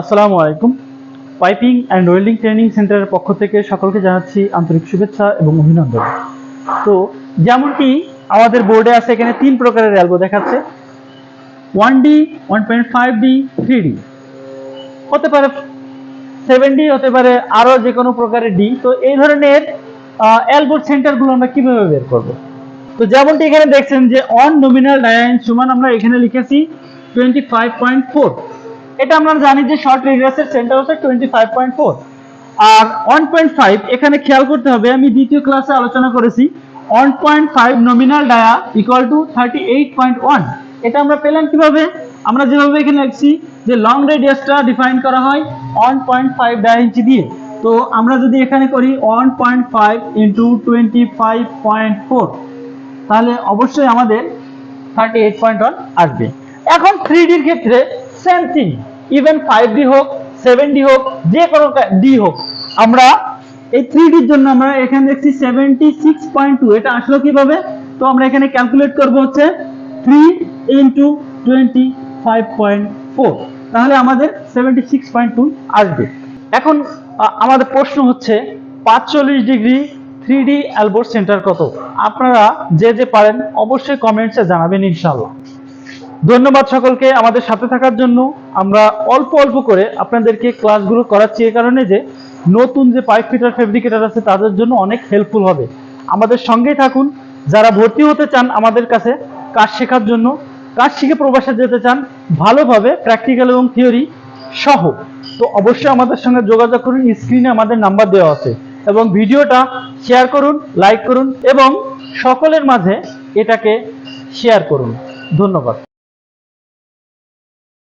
আসসালামু আলাইকুম। Piping and welding training সেন্টারের পক্ষ থেকে সকলকে জানাচ্ছি আন্তরিক শুভেচ্ছা এবং অভিনন্দন। তো, যেমনটি আমাদের বোর্ডে আছে, এখানে তিন প্রকারের অ্যালবো দেখাচ্ছে। One D, one point five D, three D. হতে পারে সেভেন ডি, হতে পারে আরও যে কোনো প্রকারের ডি। তো, এই ধরনের অ্যালবোর সেন্টারগুলো আমরা কীভাবে বের করব? তো, যেমনটি এখানে দেখছেন যে অন নমিনাল ডায়াইন সমান আমরা এখানে লিখেছি টোয়েন্টি ফাইভ পয়েন্ট ফোর এটা আমরা জানি যে শর্ট রেডিয়াসের সেন্টার হচ্ছে টোয়েন্টি ফাইভ পয়েন্ট ফোর আর ওয়ান পয়েন্ট ফাইভ এখানে খেয়াল করতে হবে, আমি দ্বিতীয় ক্লাসে আলোচনা করেছি one point five nominal dia equal to thirty eight point one এটা আমরা পেলাম কীভাবে? আমরা যেভাবে এখানে লিখছি যে লং রেডিয়াসটা ডিফাইন করা হয় one point five dia inch দিয়ে। তো আমরা যদি এখানে করি one point five into twenty five point four তাহলে অবশ্যই আমাদের থার্টি এইট পয়েন্ট ওয়ান আসবে। এখন থ্রি ডির ক্ষেত্রে same thing even five D হোক সেভেন ডি হোক, যে কোনো ডি হোক। আমরা এই থ্রি ডির জন্য আমরা এখানে দেখছি সেভেন্টি সিক্স পয়েন্ট টু এটা আসলো কীভাবে? তো আমরা এখানে ক্যালকুলেট করব হচ্ছে three into twenty five point four তাহলে আমাদের সেভেন্টি সিক্স পয়েন্ট টু আসবে। এখন আমাদের প্রশ্ন হচ্ছে, পাঁচচল্লিশ ডিগ্রি থ্রি ডি অ্যালবোর সেন্টার কত? আপনারা যে যে পারেন, অবশ্যই কমেন্টসে জানাবেন ইনশাল্লাহ ধন্যবাদ সকলকে আমাদের সাথে থাকার জন্য। আমরা অল্প অল্প করে আপনাদেরকে ক্লাসগুলো করাচ্ছি এই কারণে যে নতুন যে পাইপ ফিটার ফেব্রিকেটার আছে তাদের জন্য অনেক হেল্পফুল হবে। আমাদের সঙ্গেই থাকুন। যারা ভর্তি হতে চান আমাদের কাছে কাজ শেখার জন্য, কাজ শিখে প্রবাসে যেতে চান, ভালোভাবে প্র্যাকটিক্যাল এবং থিওরি সহ। তো অবশ্যই আমাদের সঙ্গে যোগাযোগ করুন স্ক্রিনে আমাদের নাম্বার দেওয়া আছে। এবং ভিডিওটা শেয়ার করুন লাইক করুন এবং সকলের মাঝে এটাকে শেয়ার করুন। ধন্যবাদ।